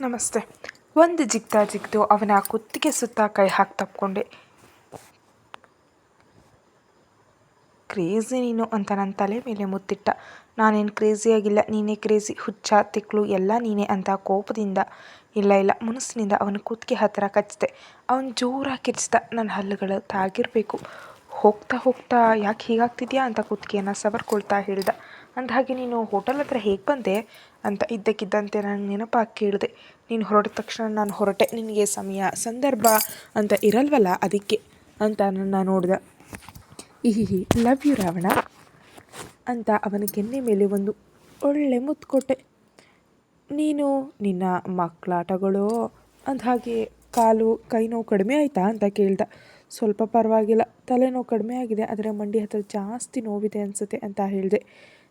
ನಮಸ್ತೆ. ಒಂದು ಜಿಗ್ತಾ ಜಿಗ್ದು ಅವನ ಕುತ್ತಿಗೆ ಸುತ್ತ ಕೈ ಹಾಕಿ ತಪ್ಕೊಂಡೆ. ಕ್ರೇಜಿ ನೀನು ಅಂತ ನನ್ನ ತಲೆ ಮೇಲೆ ಮುತ್ತಿಟ್ಟ. ನಾನೇನು ಕ್ರೇಜಿಯಾಗಿಲ್ಲ ನೀನೇ ಕ್ರೇಜಿ. ಹುಚ್ಚ, ತಿಕ್ಳು, ಎಲ್ಲ ನೀನೇ ಅಂತ ಕೋಪದಿಂದ, ಇಲ್ಲ ಇಲ್ಲ, ಮನಸ್ಸಿನಿಂದ ಅವನ ಕುತ್ತಿಗೆ ಹತ್ತಿರ ಕಚ್ಚಿದೆ. ಅವನು ಜೋರಾಗಿ ಕಿರ್ಚಿದ ನನ್ನ ಹಲ್ಲುಗಳು ತಾಗಿರಬೇಕು. ಹೋಗ್ತಾ ಹೋಗ್ತಾ ಯಾಕೆ ಹೀಗಾಗ್ತಿದ್ಯಾ ಅಂತ ಕುತ್ತಿಗೆಯನ್ನು ಸವರ್ಕೊಳ್ತಾ ಹೇಳಿದ. ಅಂದ ಹಾಗೆ ನೀನು ಹೋಟೆಲ್ ಹತ್ರ ಹೇಗೆ ಬಂದೆ? ಅಂತ ಇದ್ದಕ್ಕಿದ್ದಂತೆ ನಾನು ನೆನಪಾಗಿ ಕೇಳಿದೆ. ನೀನು ಹೊರಟ ತಕ್ಷಣ ನಾನು ಹೊರಟೆ. ನಿನಗೆ ಸಮಯ, ಸಂದರ್ಭ ಅಂತ ಇರಲ್ವಲ್ಲ ಅದಕ್ಕೆ ಅಂತ ನನ್ನ ನೋಡಿದ. ಇಹಿಹಿ ಲವ್ ಯು ರಾವಣ ಅಂತ ಅವನ ಕೆನ್ನೆ ಮೇಲೆ ಒಂದು ಒಳ್ಳೆ ಮುತ್ತು ಕೊಟ್ಟೆ. ನೀನು ನಿನ್ನ ಮಕ್ಕಳಾಟಗಳು ಅಂದಹಾಗೆ ಕಾಲು ಕೈ ನೋವು ಕಡಿಮೆ ಆಯಿತಾ ಅಂತ ಕೇಳ್ದ. ಸ್ವಲ್ಪ ಪರವಾಗಿಲ್ಲ, ತಲೆನೋವು ಕಡಿಮೆ ಆಗಿದೆ, ಆದರೆ ಮಂಡಿ ಹತ್ರ ಜಾಸ್ತಿ ನೋವಿದೆ ಅನಿಸುತ್ತೆ ಅಂತ ಹೇಳಿದೆ.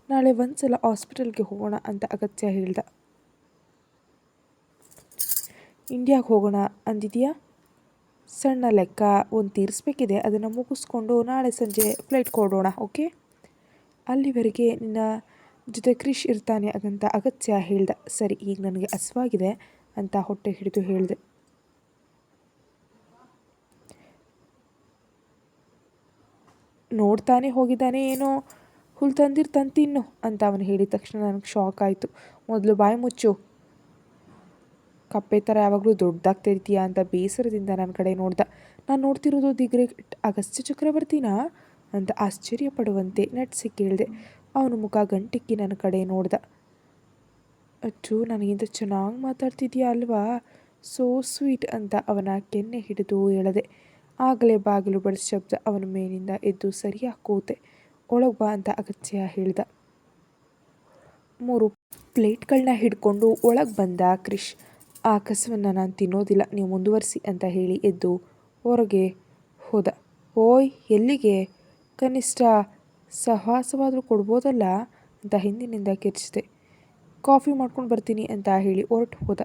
ನಾಳೆ ಒಂದು ಸಲ ಹಾಸ್ಪಿಟಲ್ಗೆ ಹೋಗೋಣ ಅಂತ ಅಗತ್ಯ ಹೇಳ್ದ. ಇಂಡಿಯಾಗೆ ಹೋಗೋಣ ಅಂದಿದೆಯಾ? ಸಣ್ಣ ಲೆಕ್ಕ ಒಂದು ತೀರಿಸ್ಬೇಕಿದೆ, ಅದನ್ನು ಮುಗಿಸ್ಕೊಂಡು ನಾಳೆ ಸಂಜೆ ಫ್ಲೈಟ್ ಕೊಡೋಣ ಓಕೆ ಅಲ್ಲಿವರೆಗೆ ನಿನ್ನ ಜೊತೆ ಕ್ರಿಶ್ ಇರ್ತಾನೆ ಅಂತ ಅಗತ್ಯ ಹೇಳ್ದ. ಸರಿ, ಈಗ ನನಗೆ ಹಸ್ವಾಗಿದೆ ಅಂತ ಹೊಟ್ಟೆ ಹಿಡಿದು ಹೇಳಿದೆ. ನೋಡ್ತಾನೆ ಹೋಗಿದ್ದಾನೆ ಏನೋ ಹುಲ್ ತಂದಿರ್ತಾನೆ ತಿನ್ನು ಅಂತ ಅವನು ಹೇಳಿದ ತಕ್ಷಣ ನನಗೆ ಶಾಕ್ ಆಯಿತು. ಮೊದಲು ಬಾಯಿ ಮುಚ್ಚು. ಕಪ್ಪೆ ಥರ ಯಾವಾಗಲೂ ದೊಡ್ಡದಾಗ್ತಿರ್ತೀಯ ಅಂತ ಬೇಸರದಿಂದ ನನ್ನ ಕಡೆ ನೋಡ್ದ. ನಾನು ನೋಡ್ತಿರೋದು ದಿಗ್ರೆ ಅಗಸ್ತ್ಯ ಚಕ್ರವರ್ತಿನಾ? ಅಂತ ಆಶ್ಚರ್ಯ ಪಡುವಂತೆ ನಟಿಸಿ ಕೇಳಿದೆ. ಅವನ ಮುಖ ಗಂಟಿಕ್ಕಿ ನನ್ನ ಕಡೆ ನೋಡ್ದ. ಅಚ್ಚು, ನನಗಿಂತ ಚೆನ್ನಾಗಿ ಮಾತಾಡ್ತಿದ್ಯಾ ಅಲ್ವಾ? ಸೋ ಸ್ವೀಟ್ ಅಂತ ಅವನ ಕೆನ್ನೆ ಹಿಡಿದು ಹೇಳದೆ ಆಗಲೇ ಬಾಗಿಲು ಬಳಸಿ ಶಬ್ದ ಅವನ ಮೇಲಿಂದ ಎದ್ದು ಸರಿಯಾಗಿ ಕೂತೆ. ಒಳಗೆ ಅಂತ ಅಗತ್ಯ ಹೇಳಿದ. ಮೂರು ಪ್ಲೇಟ್ಗಳನ್ನ ಹಿಡ್ಕೊಂಡು ಒಳಗೆ ಬಂದ ಕ್ರಿಶ್, ಆ ಕಸವನ್ನು ನಾನು ತಿನ್ನೋದಿಲ್ಲ, ನೀವು ಮುಂದುವರಿಸಿ ಅಂತ ಹೇಳಿ ಎದ್ದು ಹೊರಗೆ ಹೋದ. ಓಯ್, ಎಲ್ಲಿಗೆ? ಕನಿಷ್ಠ ಸಹವಾಸವಾದರೂ ಕೊಡ್ಬೋದಲ್ಲ ಅಂತ ಹಿಂದಿನಿಂದ ಕಿರ್ಚಿದೆ ಕಾಫಿ ಮಾಡ್ಕೊಂಡು ಬರ್ತೀನಿ ಅಂತ ಹೇಳಿ ಹೊರಟು ಹೋದ.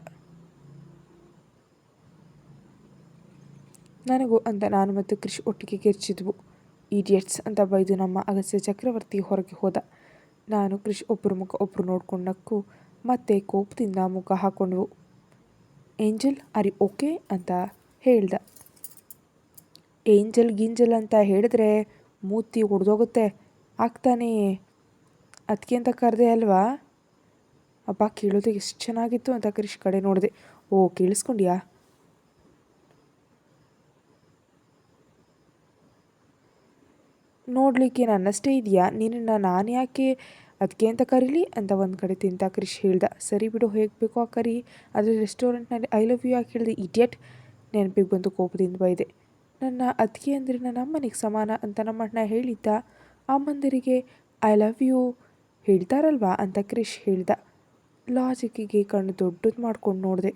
ನನಗೂ ಅಂತ ನಾನು ಮತ್ತು ಕೃಷಿ ಒಟ್ಟಿಗೆ ಕಿರ್ಚಿದ್ವು ಈಡಿಯಟ್ಸ್ ಅಂತ ಬೈದು ನಮ್ಮ ಅಗಸ್ತ್ಯ ಚಕ್ರವರ್ತಿ ಹೊರಗೆ ಹೋದ. ನಾನು ಕೃಷಿ ಒಬ್ಬರು ಮುಖ ಒಬ್ಬರು ನೋಡ್ಕೊಂಡಕ್ಕೂ ಮತ್ತೆ ಕೋಪದಿಂದ ಮುಖ ಹಾಕೊಂಡ್ವು. ಏಂಜಲ್, ಅರಿ ಓಕೆ ಅಂತ ಹೇಳ್ದ. ಏಂಜಲ್ ಗಿಂಜಲ್ ಅಂತ ಹೇಳಿದ್ರೆ ಮೂತಿ ಒಡೆದೋಗುತ್ತೆ, ಆಗ್ತಾನೆ. ಅದಕ್ಕೆ ಅಂತ ಕರೆದೆ ಅಲ್ವಾ? ಅಪ್ಪ ಕೇಳೋದಕ್ಕೆ ಎಷ್ಟು ಚೆನ್ನಾಗಿತ್ತು ಅಂತ ಕೃಷಿ ಕಡೆ ನೋಡಿದೆ. ಓ, ಕೇಳಿಸ್ಕೊಂಡ್ಯಾ? ನೋಡಲಿಕ್ಕೆ ನನ್ನಷ್ಟೇ ಇದೆಯಾ? ನಿನ್ನನ್ನು ನಾನು ಯಾಕೆ ಅದಕ್ಕೆ ಅಂತ ಕರೀಲಿ? ಅಂತ ಒಂದು ಕಡೆ ತಿಂತ ಕ್ರಿಶ್ ಹೇಳ್ದ. ಸರಿ ಬಿಡು, ಹೇಗೆ ಬೇಕೋ ಆ ಕರಿ. ಆದರೆ ರೆಸ್ಟೋರೆಂಟ್ನಲ್ಲಿ ಐ ಲವ್ ಯು ಯಾಕೆ ಹೇಳಿದೆ? ಇಡಿಯಟ್ ನೆನಪಿಗೆ ಬಂದು ಕೋಪದಿಂದ ಬೈದೆ. ನನ್ನ ಅದಕ್ಕೆ ಅಂದರೆ ನನ್ನ ಅಮ್ಮನಿಗೆ ಸಮಾನ ಅಂತ ನಮ್ಮ ಅಣ್ಣ ಹೇಳಿದ್ದ. ಅಮ್ಮಂದಿರಿಗೆ ಐ ಲವ್ ಯು ಹೇಳ್ತಾರಲ್ವಾ ಅಂತ ಕ್ರಿಶ್ ಹೇಳ್ದ. ಲಾಜಿಕ್ಕಿಗೆ ಕಣ್ಣು ದೊಡ್ಡದು ಮಾಡ್ಕೊಂಡು ನೋಡಿದೆ.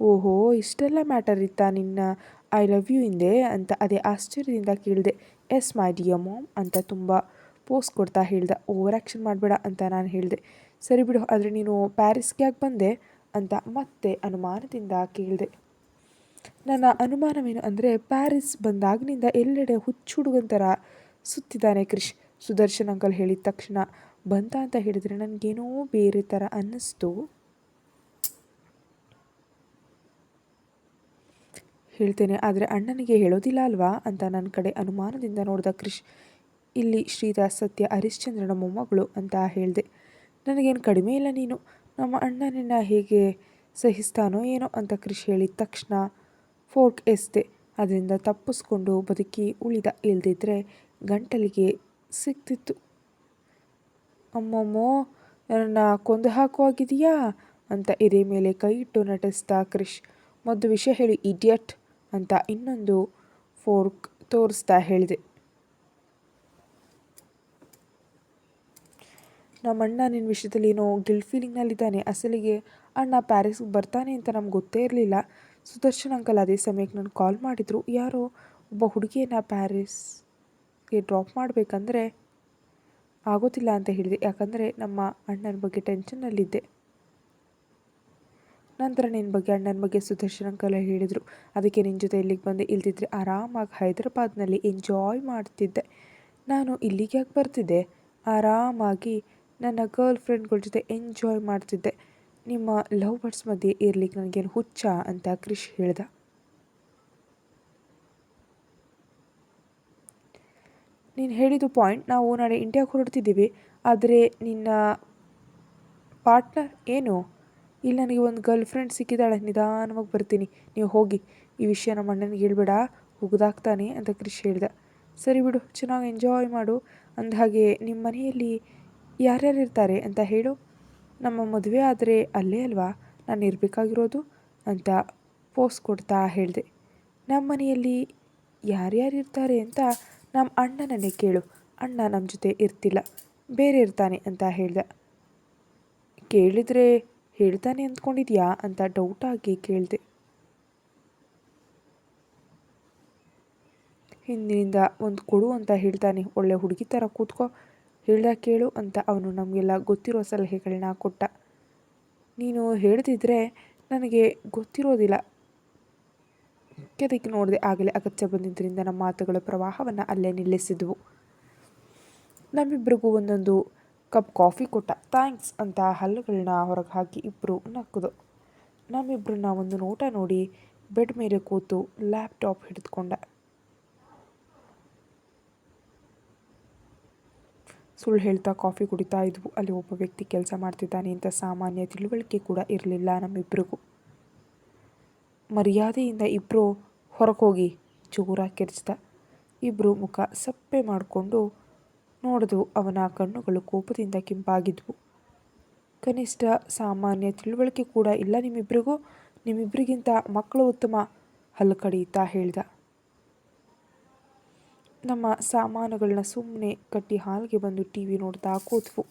ಓಹೋ, ಇಷ್ಟೆಲ್ಲ ಮ್ಯಾಟರ್ ಇತ್ತಾ ನಿನ್ನ? ಐ ಲವ್ ಯು ಹಿಂದೆ ಅಂತ ಅದೇ ಆಶ್ಚರ್ಯದಿಂದ ಕೇಳಿದೆ. ಎಸ್, ಮೈ ಡಿಯರ್ ಮಾಮ್ ಅಂತ ತುಂಬ ಪೋಸ್ ಕೊಡ್ತಾ ಹೇಳ್ದೆ. ಓವರ್ ಆ್ಯಕ್ಷನ್ ಮಾಡಬೇಡ ಅಂತ ನಾನು ಹೇಳಿದೆ. ಸರಿ ಬಿಡು, ಆದರೆ ನೀನು ಪ್ಯಾರಿಸ್ಗೆ ಯಾಕೆ ಬಂದೆ ಅಂತ ಮತ್ತೆ ಅನುಮಾನದಿಂದ ಕೇಳಿದೆ. ನನ್ನ ಅನುಮಾನವೇನು ಅಂದರೆ ಪ್ಯಾರಿಸ್ ಬಂದಾಗಿನಿಂದ ಎಲ್ಲೆಡೆ ಹುಚ್ಚು ಸುತ್ತಿದ್ದಾನೆ ಕ್ರಿಶ್. ಸುದರ್ಶನ್ ಅಂಕಲ್ ಹೇಳಿದ ತಕ್ಷಣ ಬಂತ ಅಂತ ಹೇಳಿದರೆ ನನಗೇನೋ ಬೇರೆ ಥರ ಅನ್ನಿಸ್ತು. ಹೇಳ್ತೇನೆ. ಆದರೆ ಅಣ್ಣನಿಗೆ ಹೇಳೋದಿಲ್ಲ ಅಲ್ವಾ? ಅಂತ ನನ್ನ ಕಡೆ ಅನುಮಾನದಿಂದ ನೋಡಿದ ಕೃಷ್ ಇಲ್ಲಿ ಶ್ರೀದಾಸ್ ಸತ್ಯ ಹರಿಶ್ಚಂದ್ರನ ಮೊಮ್ಮಗಳು ಅಂತ ಹೇಳಿದೆ. ನನಗೇನು ಕಡಿಮೆ ಇಲ್ಲ ನೀನು. ನಮ್ಮ ಅಣ್ಣನನ್ನ ಹೇಗೆ ಸಹಿಸ್ತಾನೋ ಏನೋ ಅಂತ ಕೃಷಿ ಹೇಳಿದ ತಕ್ಷಣ ಫೋರ್ಕ್ ಎಸ್ದೆ. ಅದರಿಂದ ತಪ್ಪಿಸ್ಕೊಂಡು ಬದುಕಿ ಉಳಿದ ಇಲ್ದಿದ್ರೆ ಗಂಟಲಿಗೆ ಸಿಕ್ತಿತ್ತು ಅಮ್ಮಮ್ಮೋ, ನನ್ನ ಕೊಂದು ಹಾಕುವಾಗಿದೆಯಾ ಅಂತ ಎದೆ ಮೇಲೆ ಕೈ ಇಟ್ಟು ನಟಿಸ್ತಾ ಕ್ರಿಶ್. ಮೊದಲು ವಿಷಯ ಹೇಳಿ, ಇಡಿಯಟ್. ಅಂತ ಇನ್ನೊಂದು ಫೋರ್ಕ್ ತೋರಿಸ್ತಾ ಹೇಳಿದೆ. ನಮ್ಮ ಅಣ್ಣ ನಿನ್ನ ವಿಷಯದಲ್ಲಿ ಏನೋ ಗಿಲ್ ಫೀಲಿಂಗ್ನಲ್ಲಿದ್ದಾನೆ ಅಸಲಿಗೆ ಅಣ್ಣ ಪ್ಯಾರಿಸ್ಗೆ ಬರ್ತಾನೆ ಅಂತ ನಮ್ಗೆ ಗೊತ್ತೇ ಇರಲಿಲ್ಲ. ಸುದರ್ಶನ್ ಅಂಕಲ್ ಅದೇ ಸಮಯಕ್ಕೆ ನಾನು ಕಾಲ್ ಮಾಡಿದರು. ಯಾರೋ ಒಬ್ಬ ಹುಡುಗಿಯನ್ನು ಪ್ಯಾರಿಸ್ಗೆ ಡ್ರಾಪ್ ಮಾಡಬೇಕಂದ್ರೆ ಆಗೋದಿಲ್ಲ ಅಂತ ಹೇಳಿದೆ. ಯಾಕಂದರೆ ನಮ್ಮ ಅಣ್ಣನ ಬಗ್ಗೆ ಟೆನ್ಷನ್ನಲ್ಲಿದ್ದೆ ನಂತರ ನಿನ್ನ ಬಗ್ಗೆ ಅಣ್ಣನ ಬಗ್ಗೆ ಸುದರ್ಶನ್ ಕಲೆ ಹೇಳಿದರು. ಅದಕ್ಕೆ ನಿನ್ನ ಜೊತೆ ಇಲ್ಲಿಗೆ ಬಂದು ಇಲ್ದಿದ್ರೆ ಆರಾಮಾಗಿ ಹೈದರಾಬಾದ್ನಲ್ಲಿ ಎಂಜಾಯ್ ಮಾಡ್ತಿದ್ದೆ. ನಾನು ಇಲ್ಲಿಗೆ ಯಾಕೆ ಬರ್ತಿದ್ದೆ? ಆರಾಮಾಗಿ ನನ್ನ ಗರ್ಲ್ ಫ್ರೆಂಡ್ಗಳ ಜೊತೆ ಎಂಜಾಯ್ ಮಾಡ್ತಿದ್ದೆ. ನಿಮ್ಮ ಲವ್ ಬರ್ಡ್ಸ್ ಮಧ್ಯೆ ಇರ್ಲಿಕ್ಕೆ ನನಗೇನು ಹುಚ್ಚ ಅಂತ ಕ್ರಿಶ್ ಹೇಳ್ದ. ನೀನು ಹೇಳಿದ್ದು ಪಾಯಿಂಟ್ ನಾವು ನಾಳೆ ಇಂಡಿಯಾಗೆ ಹೊರಡ್ತಿದ್ದೀವಿ. ಆದರೆ ನಿನ್ನ ಪಾರ್ಟ್ನರ್ ಏನು? ಇಲ್ಲಿ, ನನಗೆ ಒಂದು ಗರ್ಲ್ ಫ್ರೆಂಡ್ ಸಿಕ್ಕಿದ್ದಾಳೆ, ನಿಧಾನವಾಗಿ ಬರ್ತೀನಿ. ನೀವು ಹೋಗಿ. ಈ ವಿಷಯ ನಮ್ಮ ಅಣ್ಣನಿಗೆ ಹೇಳ್ಬೇಡ. ಉಗ್ದಾಕ್ತಾನೆ ಅಂತ ಕ್ರಿಶ್ ಹೇಳ್ದ. ಸರಿ ಬಿಡು, ಚೆನ್ನಾಗಿ ಎಂಜಾಯ್ ಮಾಡು. ಅಂದಹಾಗೆ ನಿಮ್ಮ ಮನೆಯಲ್ಲಿ ಯಾರ್ಯಾರು ಇರ್ತಾರೆ ಅಂತ ಹೇಳು. ನಮ್ಮ ಮದುವೆ ಆದರೆ ಅಲ್ಲೇ ಅಲ್ವಾ? ನಾನು ಇರಬೇಕಾಗಿರೋದು ಅಂತ ಪೋಸ್ ಕೊಡ್ತಾ ಹೇಳಿದೆ. ನಮ್ಮ ಮನೆಯಲ್ಲಿ ಯಾರ್ಯಾರು ಇರ್ತಾರೆ ಅಂತ ನಮ್ಮ ಅಣ್ಣನನ್ನೇ ಕೇಳು. ಅಣ್ಣ ನಮ್ಮ ಜೊತೆ ಇರ್ತಿಲ್ಲ. ಬೇರೆ ಇರ್ತಾನೆ ಅಂತ ಹೇಳ್ದ. ಕೇಳಿದರೆ ಹೇಳ್ತಾನೆ ಅಂದ್ಕೊಂಡಿದ್ಯಾ ಅಂತ ಡೌಟಾಗಿ ಕೇಳಿದೆ. ಹಿಂದಿನಿಂದ ಒಂದು ಕೊಡು ಅಂತ ಹೇಳ್ತಾನೆ. ಒಳ್ಳೆ ಹುಡುಗಿ ಥರ ಕೂತ್ಕೋ. ಹೇಳ್ದ ಕೇಳು ಅಂತ ಅವನು ನಮಗೆಲ್ಲ ಗೊತ್ತಿರೋ ಸಲಹೆಗಳನ್ನ ಕೊಟ್ಟ. ನೀನು ಹೇಳ್ದಿದ್ರೆ ನನಗೆ ಗೊತ್ತಿರೋದಿಲ್ಲ. ಕೆದಕ್ಕೆ ನೋಡಿದೆ ಆಗಲೇ ಅಗತ್ಯ ಬಂದಿದ್ದರಿಂದ ನಮ್ಮ ಮಾತುಗಳ ಪ್ರವಾಹವನ್ನು ಅಲ್ಲೇ ನಿಲ್ಲಿಸಿದ್ವು. ನಮ್ಮಿಬ್ಬರಿಗೂ ಒಂದೊಂದು ಕಪ್ ಕಾಫಿ ಕೊಟ್ಟ. ಥ್ಯಾಂಕ್ಸ್ ಅಂತ ಹಲ್ಲುಗಳನ್ನ ಹೊರಗೆ ಹಾಕಿ ಇಬ್ಬರು ನಕ್ಕದು ನಮ್ಮಿಬ್ಬರನ್ನ ಒಂದು ನೋಟ ನೋಡಿ ಬೆಡ್ ಮೇಲೆ ಕೂತು ಲ್ಯಾಪ್ಟಾಪ್ ಹಿಡಿದುಕೊಂಡ. ಸುಳ್ಳು ಹೇಳ್ತಾ ಕಾಫಿ ಕುಡಿತಾ ಇದ್ವು. ಅಲ್ಲಿ ಒಬ್ಬ ವ್ಯಕ್ತಿ ಕೆಲಸ ಮಾಡ್ತಿದ್ದಾನೆ ಅಂತ ಸಾಮಾನ್ಯ ತಿಳುವಳಿಕೆ ಕೂಡ ಇರಲಿಲ್ಲ ನಮ್ಮಿಬ್ಬರಿಗೂ ಮರ್ಯಾದೆಯಿಂದ ಇಬ್ಬರು ಹೋಗಿ ಜೋರಾಗಿ ಕೆರ್ಚಿದ ಇಬ್ಬರು ಮುಖ ಸಪ್ಪೆ ಮಾಡಿಕೊಂಡು ನೋಡಿದ್ವು ಅವನ ಕಣ್ಣುಗಳು ಕೋಪದಿಂದ ಕೆಂಪಾಗಿದ್ವು. ಕನಿಷ್ಠ ಸಾಮಾನ್ಯ ತಿಳುವಳಿಕೆ ಕೂಡ ಇಲ್ಲ ನಿಮ್ಮಿಬ್ಬರಿಗೂ ನಿಮ್ಮಿಬ್ಬರಿಗಿಂತ ಮಕ್ಕಳು ಉತ್ತಮ ಹಲ್ಲು ಕಡಿಯುತ್ತಾ ಹೇಳಿದ. ನಮ್ಮ ಸಾಮಾನುಗಳನ್ನ ಸುಮ್ಮನೆ ಕಟ್ಟಿ ಹಾಲಿಗೆ ಬಂದು ಟಿ ವಿ ನೋಡ್ತಾ ಕೂತ್ವು.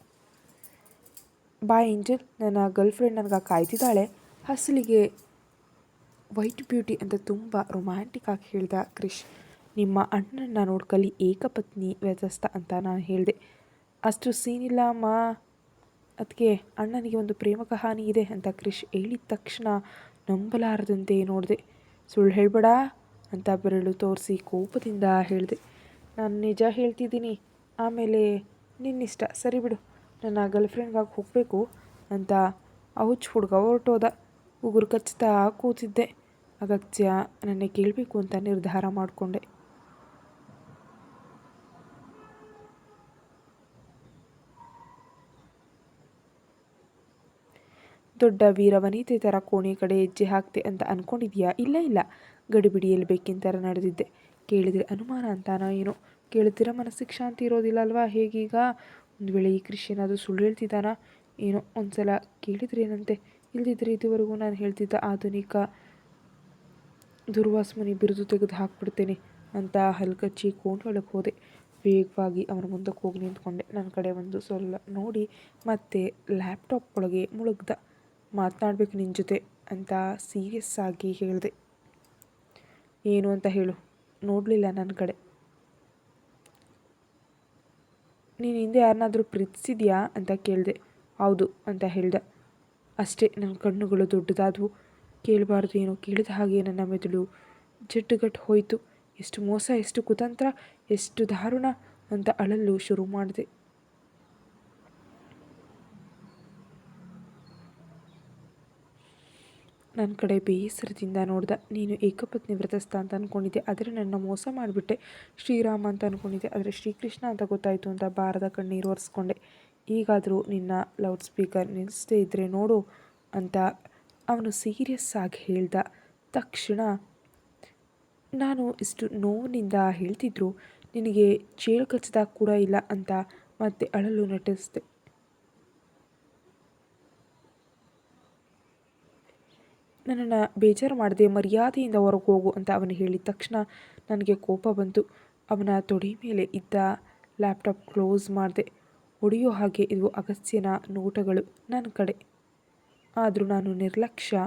ಬಾಯ್ ಏಂಜಲ್, ನನ್ನ ಗರ್ಲ್ ಫ್ರೆಂಡ್ ನನಗೆ ಕಾಯ್ತಿದ್ದಾಳೆ. ಹಸಲಿಗೆ ವೈಟ್ ಬ್ಯೂಟಿ ಅಂತ ತುಂಬ ರೊಮ್ಯಾಂಟಿಕ್ ಆಗಿ ಹೇಳ್ದ ಕ್ರಿಶ್ ನಿಮ್ಮ ಅಣ್ಣನ ನೋಡ್ಕಲಿ ಏಕಪತ್ನಿ ವ್ಯತಸ್ಥ ಅಂತ ನಾನು ಹೇಳಿದೆ. ಅಷ್ಟು ಸೀನಿಲ್ಲ ಅಮ್ಮ ಅದಕ್ಕೆ ಅಣ್ಣನಿಗೆ ಒಂದು ಪ್ರೇಮ ಕಹಾನಿ ಇದೆ ಅಂತ ಕ್ರಿಶ್ ಹೇಳಿದ ತಕ್ಷಣ ನಂಬಲಾರದಂತೆ ನೋಡಿದೆ. ಸುಳ್ಳು ಹೇಳಬೇಡ ಅಂತ ಬೆರಳು ತೋರಿಸಿ ಕೋಪದಿಂದ ಹೇಳಿದೆ. ನಾನು ನಿಜ ಹೇಳ್ತಿದ್ದೀನಿ. ಆಮೇಲೆ ನಿನ್ನಿಷ್ಟ, ಸರಿ ಬಿಡು. ನನ್ನ ಗರ್ಲ್ ಫ್ರೆಂಡ್ಗಾಗಿ ಹೋಗಬೇಕು ಅಂತ ಹುಚ್ಚು ಹುಡುಗ ಹೊರಟೋದ. ಉಗುರು ಕಚ್ಚುತ್ತಾ ಕೂತಿದ್ದೆ. ಅಗತ್ಯ, ನನ್ನ ಕೇಳಬೇಕು ಅಂತ ನಿರ್ಧಾರ ಮಾಡಿಕೊಂಡೆ. ದೊಡ್ಡ ವೀರವನಿತೆ ಥರ ಕೋಣೆ ಕಡೆ ಹೆಜ್ಜೆ ಹಾಕ್ತೆ ಅಂತ ಅಂದ್ಕೊಂಡಿದ್ಯಾ ಇಲ್ಲ ಇಲ್ಲ. ಗಡಿಬಿಡಿಯಲ್ಲಿ ಬೇಕಿನ ನಡೆದಿದ್ದೆ. ಕೇಳಿದರೆ ಅನುಮಾನ ಅಂತಾನೋ ಏನೋ. ಕೇಳ್ತಿರ ಮನಸ್ಸಿಗೆ ಶಾಂತಿ ಇರೋದಿಲ್ಲ ಅಲ್ವಾ ಹೇಗೀಗ? ಒಂದು ವೇಳೆ ಈ ಕೃಷಿ ಏನಾದರೂ ಸುಳ್ಳು ಹೇಳ್ತಿದ್ದಾನ? ಏನೋ ಒಂದು ಸಲ ಕೇಳಿದ್ರೇನಂತೆ? ಇಲ್ದಿದ್ರೆ ಇದುವರೆಗೂ ನಾನು ಹೇಳ್ತಿದ್ದ ಆಧುನಿಕ ದುರ್ವಾಸಮನಿ ಬಿರುದು ತೆಗೆದು ಹಾಕ್ಬಿಡ್ತೇನೆ ಅಂತ ಹಲ್ಕಚ್ಚಿ ಒಳಗೆ ಹೋದೆ. ವೇಗವಾಗಿ ಅವನ ಮುಂದಕ್ಕೆ ಹೋಗಿ ನಿಂತ್ಕೊಂಡೆ. ನನ್ನ ಕಡೆ ಒಂದು ಸೊಲ್ಲ ನೋಡಿ ಮತ್ತೆ ಲ್ಯಾಪ್ಟಾಪ್ ಒಳಗೆ ಮುಳುಗ್ದ. ಮಾತನಾಡ್ಬೇಕು ನಿನ್ನ ಜೊತೆ ಅಂತ ಸೀರಿಯಸ್ ಆಗಿ ಹೇಳಿದೆ. ಏನು ಅಂತ ಹೇಳು. ನೋಡಲಿಲ್ಲ ನನ್ನ ಕಡೆ. ನೀನು ಹಿಂದೆ ಯಾರನ್ನಾದರೂ ಪ್ರೀತಿಸಿದ್ಯಾ ಅಂತ ಕೇಳಿದೆ. ಹೌದು ಅಂತ ಹೇಳ್ದೆ. ಅಷ್ಟೇ ನನ್ನ ಕಣ್ಣುಗಳು ದೊಡ್ಡದಾದವು. ಕೇಳಬಾರ್ದು ಏನೋ ಕೇಳಿದ ಹಾಗೆ ನನ್ನ ಮೆದುಳು ಜಡ್ಡುಗಟ್ಟು ಹೋಯಿತು. ಎಷ್ಟು ಮೋಸ, ಎಷ್ಟು ಕುತಂತ್ರ, ಎಷ್ಟು ದಾರುಣ ಅಂತ ಅಳಲು ಶುರು ಮಾಡಿದೆ. ನನ್ನ ಕಡೆ ಬೇಸರದಿಂದ ನೋಡ್ದ. ನೀನು ಏಕಪತ್ನಿ ವ್ರತಸ್ಥ ಅಂತ ಅಂದ್ಕೊಂಡಿದ್ದೆ ಆದರೆ ನನ್ನ ಮೋಸ ಮಾಡಿಬಿಟ್ಟೆ. ಶ್ರೀರಾಮ ಅಂತ ಅಂದ್ಕೊಂಡಿದ್ದೆ ಆದರೆ ಶ್ರೀಕೃಷ್ಣ ಅಂತ ಗೊತ್ತಾಯಿತು ಅಂತ ಬಾರದ ಕಣ್ಣೀರು ಒರೆಸ್ಕೊಂಡೆ. ಈಗಾದರೂ ನಿನ್ನ ಲೌಡ್ ಸ್ಪೀಕರ್ ನಿಲ್ಲಿಸದೇ ಇದ್ದರೆ ನೋಡು ಅಂತ ಅವನು ಸೀರಿಯಸ್ ಆಗಿ ಹೇಳ್ದ. ತಕ್ಷಣ ನಾನು ಇಷ್ಟು ನೋವಿನಿಂದ ಹೇಳ್ತಿದ್ರು. ನಿನಗೆ ಚೇಳು ಕಚ್ಚದಾಗ ಕೂಡ ಇಲ್ಲ ಅಂತ ಮತ್ತೆ ಅಳಲು ನಟಿಸಿದೆ. ನನ್ನನ್ನು ಬೇಜಾರು ಮಾಡದೆ ಮರ್ಯಾದೆಯಿಂದ ಹೊರಗೆ ಹೋಗು ಅಂತ ಅವನು ಹೇಳಿದ ತಕ್ಷಣ ನನಗೆ ಕೋಪ ಬಂತು. ಅವನ ತೊಡೆ ಮೇಲೆ ಇದ್ದ ಲ್ಯಾಪ್ಟಾಪ್ ಕ್ಲೋಸ್ ಮಾಡಿದೆ. ಹೊಡೆಯೋ ಹಾಗೆ ಇದು ಅಗಸ್ತ್ಯನ ನೋಟಗಳು ನನ್ನ ಕಡೆ. ಆದರೂ ನಾನು ನಿರ್ಲಕ್ಷ್ಯ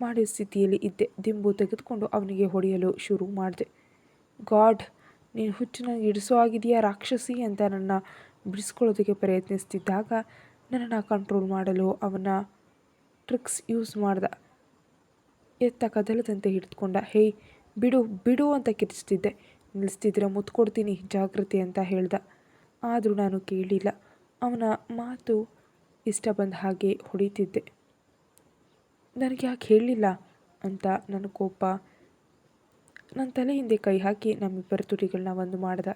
ಮಾಡಿದ ಸ್ಥಿತಿಯಲ್ಲಿ ಇದ್ದೆ. ದಿಂಬು ತೆಗೆದುಕೊಂಡು ಅವನಿಗೆ ಹೊಡೆಯಲು ಶುರು ಮಾಡಿದೆ. ಗಾಡ್, ನೀನು ಹುಚ್ಚು ನನಗೆ ಹಿಡಿಸೋ ಆಗಿದೆಯಾ ರಾಕ್ಷಸಿ ಅಂತ ನನ್ನ ಬಿಡಿಸ್ಕೊಳ್ಳೋದಕ್ಕೆ ಪ್ರಯತ್ನಿಸ್ತಿದ್ದಾಗ ನನ್ನನ್ನು ಕಂಟ್ರೋಲ್ ಮಾಡಲು ಅವನ ಟ್ರಿಕ್ಸ್ ಯೂಸ್ ಮಾಡ್ದೆ. ಎತ್ತ ಕದಲದಂತೆ ಹಿಡಿದುಕೊಂಡ, ಹೇಯ್, ಬಿಡು ಬಿಡು ಅಂತ ಕಿರಿಸ್ತಿದ್ದೆ. ನಿಲ್ಲಿಸ್ತಿದ್ರೆ ಮುತ್ತು ಕೊಡ್ತೀನಿ ಜಾಗ್ರತೆ ಅಂತ ಹೇಳ್ದ. ಆದರೂ ನಾನು ಕೇಳಿಲ್ಲ. ಅವನ ಮಾತು ಇಷ್ಟ ಬಂದ ಹಾಗೆ ಹೊಡಿತಿದ್ದೆ. ನನಗೆ ಯಾಕೆ ಹೇಳಲಿಲ್ಲ ಅಂತ ನನ್ನ ಕೋಪ ನನ್ನ ತಲೆ ಹಿಂದೆ ಕೈ ಹಾಕಿ ನಮ್ಮಿಬ್ಬರ ತುಟಿಗಳನ್ನ ಒಂದು ಮಾಡ್ದ.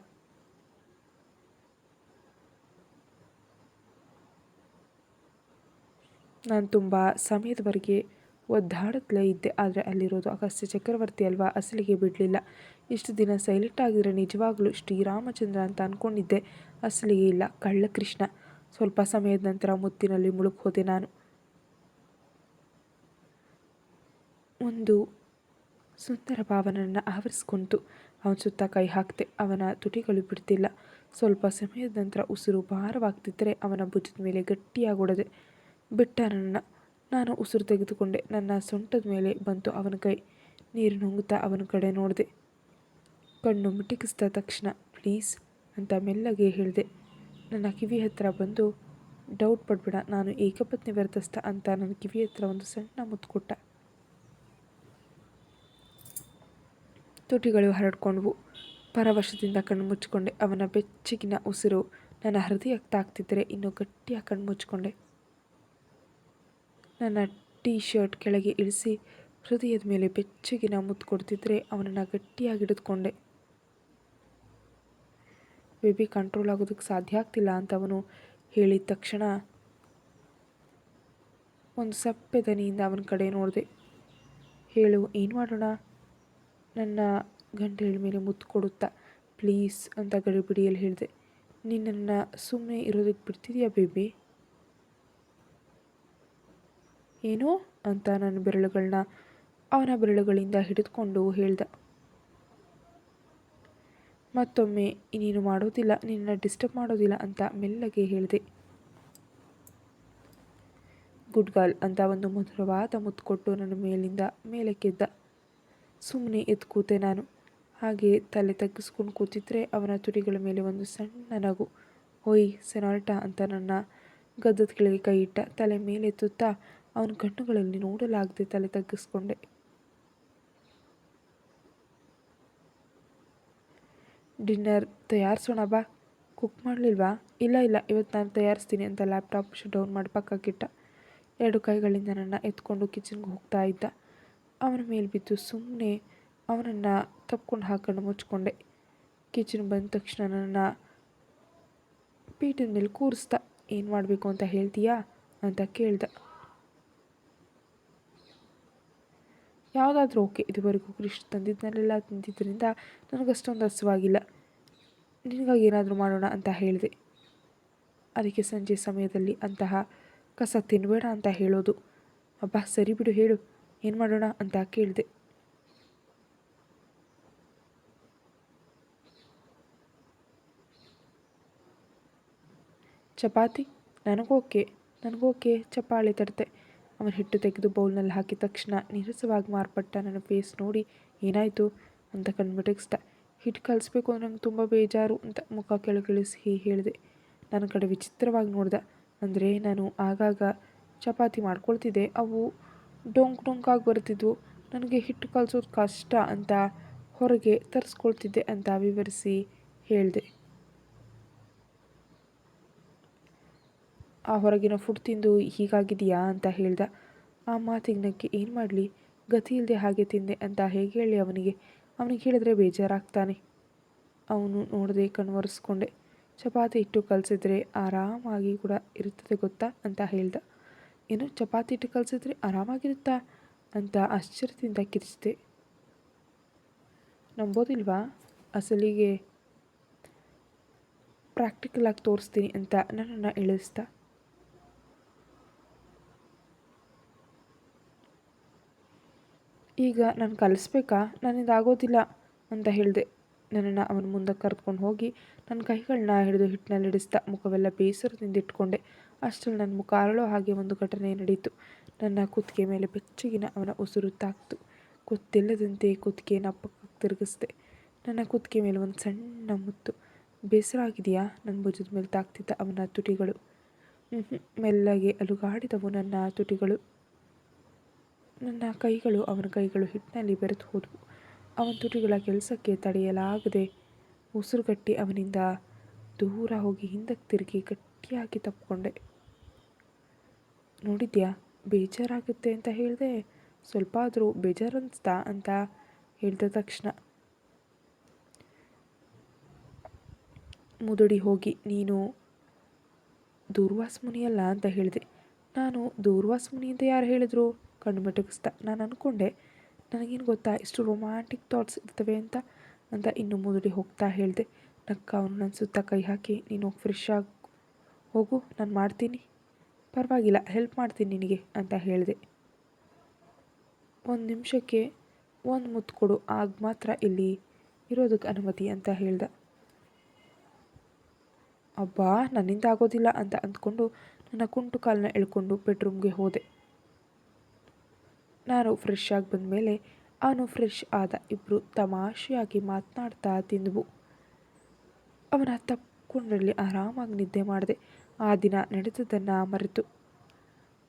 ನಾನು ತುಂಬ ಸಮಯದವರೆಗೆ ಒದ್ದಾಡುತ್ತಲೇ ಇದ್ದೆ. ಆದರೆ ಅಲ್ಲಿರೋದು ಅಗಸ್ತ್ಯ ಚಕ್ರವರ್ತಿ ಅಲ್ವಾ? ಅಸಲಿಗೆ ಬಿಡಲಿಲ್ಲ. ಇಷ್ಟು ದಿನ ಸೈಲೆಂಟ್ ಆಗಿದ್ರೆ ನಿಜವಾಗ್ಲೂ ಶ್ರೀರಾಮಚಂದ್ರ ಅಂತ ಅಂದ್ಕೊಂಡಿದ್ದೆ ಅಸಲಿಗೆ ಇಲ್ಲ. ಕಳ್ಳ ಕೃಷ್ಣ ಸ್ವಲ್ಪ ಸಮಯದ ನಂತರ ಮುತ್ತಿನಲ್ಲಿ ಮುಳುಗೋದೆ ನಾನು. ಒಂದು ಸುಂದರ ಭಾವನನ್ನು ಆವರಿಸ್ಕೊಂತು. ಅವನ ಸುತ್ತ ಕೈ ಹಾಕ್ತೆ. ಅವನ ತುಟಿಗಳು ಬಿಡ್ತಿಲ್ಲ. ಸ್ವಲ್ಪ ಸಮಯದ ನಂತರ ಉಸಿರು ಭಾರವಾಗ್ತಿದ್ದರೆ ಅವನ ಭುಜದ ಮೇಲೆ ಗಟ್ಟಿಯಾಗೊಡದೆ, ಬಿಟ್ಟ ನನ್ನ. ನಾನು ಉಸಿರು ತೆಗೆದುಕೊಂಡೆ. ನನ್ನ ಸೊಂಟದ ಮೇಲೆ ಬಂತು ಅವನ ಕೈ. ನೀರು ನುಂಗುತ್ತಾ ಅವನ ಕಡೆ ನೋಡಿದೆ. ಕಣ್ಣು ಮಿಟಿಕಿಸಿದ ತಕ್ಷಣ, ಪ್ಲೀಸ್ ಅಂತ ಮೆಲ್ಲಗೆ ಹೇಳಿದೆ. ನನ್ನ ಕಿವಿ ಹತ್ತಿರ ಬಂದು, ಡೌಟ್ ಪಡ್ಬೇಡ, ನಾನು ಏಕಪತ್ನಿ ವ್ಯರ್ಥಸ್ಥ ಅಂತ ನನ್ನ ಕಿವಿ ಹತ್ತಿರ ಒಂದು ಸಣ್ಣ ಮುತ್ತು ಕೊಟ್ಟ. ತುಟಿಗಳು ಹರಡ್ಕೊಂಡ್ವು. ಪರವಶದಿಂದ ಕಣ್ಣು ಮುಚ್ಚಿಕೊಂಡೆ. ಅವನ ಬೆಚ್ಚಗಿನ ಉಸಿರು ನನ್ನ ಹೃದಯಕ್ಕೆ ತಾಕ್ತಿದ್ದರೆ ಇನ್ನೂ ಗಟ್ಟಿಯಾಗಿ ಕಣ್ಣು ಮುಚ್ಚಿಕೊಂಡೆ. ನನ್ನ ಟೀ ಶರ್ಟ್ ಕೆಳಗೆ ಇಳಿಸಿ ಹೃದಯದ ಮೇಲೆ ಬೆಚ್ಚಗಿನ ಮುತ್ತು ಕೊಡ್ತಿದ್ರೆ ಅವನನ್ನು ಗಟ್ಟಿಯಾಗಿ ಹಿಡಿದುಕೊಂಡೆ. ಬೇಬಿ ಕಂಟ್ರೋಲ್ ಆಗೋದಕ್ಕೆ ಸಾಧ್ಯ ಆಗ್ತಿಲ್ಲ ಅಂತ ಅವನು ಹೇಳಿದ ತಕ್ಷಣ ಒಂದು ಸಪ್ಪೆ ದನಿಯಿಂದ ಅವನ ಕಡೆ ನೋಡಿದೆ. ಹೇಳು, ಏನು ಮಾಡೋಣ? ನನ್ನ ಗಂಟೆಗಳ ಮೇಲೆ ಮುತ್ತು ಕೊಡುತ್ತಾ, ಪ್ಲೀಸ್ ಅಂತ ಗಡಿಬಿಡಿಯಲ್ಲಿ ಹೇಳಿದೆ. ನಿನ್ನನ್ನು ಸುಮ್ಮನೆ ಇರೋದಕ್ಕೆ ಬಿಡ್ತಿದೆಯಾ ಬೇಬಿ? ಏನು ಅಂತ ನನ್ನ ಬೆರಳುಗಳನ್ನ ಅವನ ಬೆರಳುಗಳಿಂದ ಹಿಡಿದುಕೊಂಡು ಹೇಳ್ದ. ಮತ್ತೊಮ್ಮೆ, ನೀನು ಮಾಡೋದಿಲ್ಲ, ನಿನ್ನ ಡಿಸ್ಟರ್ಬ್ ಮಾಡೋದಿಲ್ಲ ಅಂತ ಮೆಲ್ಲಗೆ ಹೇಳಿದೆ. ಗುಡ್ ಗಾಲ್ ಅಂತ ಒಂದು ಮಧುರವಾದ ಮುತ್ತು ಕೊಟ್ಟು ನನ್ನ ಮೇಲಿಂದ ಮೇಲೆ ಕೆದ್ದ ಸುಮ್ಮನೆ ಎದ್ದು ಕೂತೆ ನಾನು. ಹಾಗೆ ತಲೆ ತಗ್ಗಿಸ್ಕೊಂಡು ಕೂತಿದ್ರೆ ಅವನ ತುಟಿಗಳ ಮೇಲೆ ಒಂದು ಸಣ್ಣ ನಗು, ಓಯ್ ಸೆನಾಲ್ಟಾ ಅಂತ ನನ್ನ ಗದ್ದದ ಕೆಳಗೆ ಕೈ ಇಟ್ಟ ತಲೆ ಮೇಲೆ ಎತ್ತುತ್ತಾ ಅವನ ಕಣ್ಣುಗಳಲ್ಲಿ ನೋಡಲಾಗದೆ ತಲೆ ತಗ್ಗಿಸ್ಕೊಂಡೆ. ಡಿನ್ನರ್ ತಯಾರಿಸೋಣ ಬಾ. ಕುಕ್ ಮಾಡಲಿಲ್ವಾ? ಇಲ್ಲ ಇಲ್ಲ. ಇವತ್ತು ನಾನು ತಯಾರಿಸ್ತೀನಿ ಅಂತ ಲ್ಯಾಪ್ಟಾಪ್ ಡೌನ್ ಮಾಡಿ ಪಕ್ಕಕ್ಕಿಟ್ಟ ಎರಡು ಕೈಗಳಿಂದ ನನ್ನ ಎತ್ಕೊಂಡು ಕಿಚನ್ಗೆ ಹೋಗ್ತಾ ಇದ್ದ. ಅವನ ಮೇಲೆ ಬಿದ್ದು ಸುಮ್ಮನೆ ಅವನನ್ನು ತಪ್ಕೊಂಡು ಹಾಕೊಂಡು ಮುಚ್ಕೊಂಡೆ ಕಿಚನ್ ಬಂದ ತಕ್ಷಣ ನನ್ನ ಪೀಠದ ಮೇಲೆ ಕೂರಿಸ್ದ ಏನು ಮಾಡಬೇಕು ಅಂತ ಹೇಳ್ತೀಯಾ? ಅಂತ ಕೇಳ್ದ. ಯಾವುದಾದ್ರೂ ಓಕೆ. ಇದುವರೆಗೂ ಕೃಷ್ಣ ತಂದಿದ್ದನ್ನೆಲ್ಲ ತಿಂದಿದ್ದರಿಂದ ನನಗಷ್ಟೊಂದು ಹಸಿವಾಗಿಲ್ಲ. ನಿನಗಾಗಿ ಏನಾದರೂ ಮಾಡೋಣ ಅಂತ ಹೇಳಿದೆ. ಅದಕ್ಕೆ ಸಂಜೆ ಸಮಯದಲ್ಲಿ ಅಂತಹ ಕಸ ತಿನ್ನಬೇಡ ಅಂತ ಹೇಳೋದು. ಅಬ್ಬ, ಸರಿ ಬಿಡು, ಹೇಳು. ಏನು ಮಾಡೋಣ ಅಂತ ಕೇಳಿದೆ. ಚಪಾತಿ? ನನಗೋಕೆ ನನಗೋಕೆ ಚಪ್ಪಾಳೆ ತಡ್ತೆ ಅವನು ಹಿಟ್ಟು ತೆಗೆದು ಬೌಲ್ನಲ್ಲಿ ಹಾಕಿದ ತಕ್ಷಣ ನೀರಸವಾಗಿ ಮಾರ್ಪಟ್ಟ ನನ್ನ ಫೇಸ್ ನೋಡಿ ಏನಾಯಿತು ಅಂತ ಕಣ್ಮಿಟಗಿಸ್ದ ಹಿಟ್ಟು ಕಲಿಸ್ಬೇಕು ಅಂದ್ರೆ ನಂಗೆ ತುಂಬ ಬೇಜಾರು ಅಂತ ಮುಖ ಕೆಳಗಿಳಿಸಿ ಹೇಳಿದೆ. ನನ್ನ ಕಡೆ ವಿಚಿತ್ರವಾಗಿ ನೋಡ್ದ. ಅಂದರೆ ನಾನು ಆಗಾಗ ಚಪಾತಿ ಮಾಡ್ಕೊಳ್ತಿದ್ದೆ. ಅವು ಡೊಂಕ್ ಡೊಂಕಾಗಿ ಬರ್ತಿದ್ವು ನನಗೆ ಹಿಟ್ಟು ಕಲಿಸೋದು ಕಷ್ಟ ಅಂತ ಹೊರಗೆ ತರಿಸ್ಕೊಳ್ತಿದ್ದೆ ಅಂತ ವಿವರಿಸಿ ಹೇಳಿದೆ. ಆ ಹೊರಗಿನ ಫುಡ್ ತಿಂದು ಹೀಗಾಗಿದೆಯಾ ಅಂತ ಹೇಳ್ದ. ಆ ಮಾತಿಗೆ ನಕ್ಕೆ ಏನು ಮಾಡಲಿ? ಗತಿ ಇಲ್ಲದೆ ಹಾಗೆ ತಿಂದೆ ಅಂತ ಹೇಗೆ ಹೇಳಿ ಅವನಿಗೆ? ಅವನಿಗೆ ಹೇಳಿದ್ರೆ ಬೇಜಾರಾಗ್ತಾನೆ. ಅವನು ನೋಡದೆ ಕಣ್ವರ್ಸ್ಕೊಂಡೆ ಚಪಾತಿ ಇಟ್ಟು ಕಲಿಸಿದ್ರೆ ಆರಾಮಾಗಿ ಕೂಡ ಇರುತ್ತದೆ ಗೊತ್ತಾ ಅಂತ ಹೇಳ್ದ. ಏನು, ಚಪಾತಿ ಇಟ್ಟು ಕಲಿಸಿದ್ರೆ ಆರಾಮಾಗಿರುತ್ತಾ ಅಂತ ಆಶ್ಚರ್ಯದಿಂದ ಕಿರಿಸಿದೆ ನಂಬೋದಿಲ್ವಾ? ಅಸಲಿಗೆ ಪ್ರಾಕ್ಟಿಕಲ್ ಆಗಿ ತೋರಿಸ್ತೀನಿ ಅಂತ ನನ್ನನ್ನು ಇಳಿಸ್ತಾ ಈಗ ನಾನು ಕಲಿಸ್ಬೇಕಾ? ನನ್ನಿಂದ ಆಗೋದಿಲ್ಲ ಅಂತ ಹೇಳಿದೆ. ನನ್ನನ್ನು ಅವನ ಮುಂದೆ ಕರೆದುಕೊಂಡು ಹೋಗಿ ನನ್ನ ಕೈಗಳನ್ನ ಹಿಡಿದು ಹಿಟ್ಟಿನಲ್ಲಿ ಹಿಡಿಸ್ದ ಮುಖವೆಲ್ಲ ಬೇಸರದಿಂದ ಇಟ್ಕೊಂಡೆ. ಅಷ್ಟರಲ್ಲಿ ನನ್ನ ಮುಖ ಅರಳೋ ಹಾಗೆ ಒಂದು ಘಟನೆ ನಡೀತು. ನನ್ನ ಕುತ್ತಿಗೆ ಮೇಲೆ ಬೆಚ್ಚಗಿನ ಅವನ ಉಸಿರು ತಾಕ್ತು. ಗೊತ್ತಿಲ್ಲದಂತೆ ಕುತ್ತಿಗೆಯನ್ನು ಪಕ್ಕಕ್ಕೆ ತಿರುಗಿಸ್ದೆ. ನನ್ನ ಕುತ್ತಿಗೆ ಮೇಲೆ ಒಂದು ಸಣ್ಣ ಮುತ್ತು. ಬೇಸರ ಆಗಿದೆಯಾ? ನನ್ನ ಭುಜದ ಮೇಲೆ ತಾಕ್ತಿದ್ದ ಅವನ ತುಟಿಗಳು. ಮೆಲ್ಲಗೆ ಅಲುಗಾಡಿದವು ನನ್ನ ತುಟಿಗಳು. ನನ್ನ ಕೈಗಳು ಅವನ ಕೈಗಳು ಹಿಟ್ಟಿನಲ್ಲಿ ಬೆರೆತು ಹೋದವು. ಅವನ ತುಟಿಗಳ ಕೆಲಸಕ್ಕೆ ತಡೆಯಲಾಗದೆ ಉಸಿರುಗಟ್ಟಿ ಅವನಿಂದ ದೂರ ಹೋಗಿ ಹಿಂದಕ್ಕೆ ತಿರುಗಿ ಗಟ್ಟಿ ಗಟ್ಟಿಯಾಗಿ ತಪ್ಪಿಕೊಂಡೆ. ನೋಡಿದ್ಯಾ, ಬೇಜಾರಾಗುತ್ತೆ ಅಂತ ಹೇಳಿದೆ ಸ್ವಲ್ಪ ಆದರೂ ಬೇಜಾರು ಅಂತ ಹೇಳಿದ ತಕ್ಷಣ. ಮುದುಡಿ ಹೋಗಿ, ನೀನು ದೂರ್ವಾಸ ಮುನಿಯಲ್ಲ ಅಂತ ಹೇಳಿದೆ. ನಾನು ದೂರ್ವಾಸ ಮುನಿ ಅಂತ ಯಾರು ಹೇಳಿದ್ರು? ಕಣ್ಣು ಮಿಟುಕಿಸ್ತಾ. ನಾನು ಅಂದ್ಕೊಂಡೆ ನನಗೇನು ಗೊತ್ತಾ, ಇಷ್ಟು ರೊಮ್ಯಾಂಟಿಕ್ ಥಾಟ್ಸ್ ಇರ್ತವೆ ಅಂತ? ಅಂತ ಇನ್ನು ಮುದುಡಿ ಹೋಗ್ತಾ ಹೇಳಿದೆ, ನಕ್ಕ, ಅವನು ನನ್ನ ಸುತ್ತ ಕೈ ಹಾಕಿ, ನೀನು ಹೋಗಿ ಫ್ರೆಶ್ ಆಗಿ ಹೋಗು, ನಾನು ಮಾಡ್ತೀನಿ. ಪರವಾಗಿಲ್ಲ ಹೆಲ್ಪ್ ಮಾಡ್ತೀನಿ ನಿನಗೆ, ಅಂತ ಹೇಳಿದೆ. ಒಂದು ನಿಮಿಷಕ್ಕೆ ಒಂದು ಮುತ್ತು ಕೊಡು, ಆಗ ಮಾತ್ರ ಇಲ್ಲಿ ಇರೋದಕ್ಕೆ ಅನುಮತಿ ಅಂತ ಹೇಳ್ದ. ಅಬ್ಬಾ, ನನ್ನಿಂದ ಆಗೋದಿಲ್ಲ, ಅಂತ ಅಂದ್ಕೊಂಡು ನನ್ನ ಕುಂಟು ಕಾಲನ್ನ ಎಳ್ಕೊಂಡು ಬೆಡ್ರೂಮ್ಗೆ ಹೋದೆ. ನಾನು ಫ್ರೆಶ್ ಆಗಿ ಬಂದಮೇಲೆ ಅವನು ಫ್ರೆಶ್ ಆದ ಇಬ್ಬರು ತಮಾಷೆಯಾಗಿ ಮಾತನಾಡ್ತಾ ತಿಂದವು. ಅವನ ತಪ್ಪುಕೊಂಡ್ರಲ್ಲಿ ಆರಾಮಾಗಿ ನಿದ್ದೆ ಮಾಡಿದೆ. ಆ ದಿನ ನಡೆದದನ್ನು ಮರೆತು.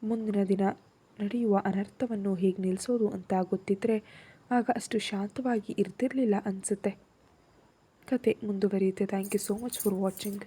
ಮುಂದಿನ ದಿನ ನಡೆಯುವ ಅನರ್ಥವನ್ನು ಹೇಗೆ ನಿಲ್ಲಿಸೋದು ಅಂತ ಗೊತ್ತಿದ್ದರೆ ಆಗ ಅಷ್ಟು ಶಾಂತವಾಗಿ ಇರ್ತಿರಲಿಲ್ಲ ಅನಿಸುತ್ತೆ. ಕತೆ ಮುಂದುವರಿಯುತ್ತೆ. Thank you so much for watching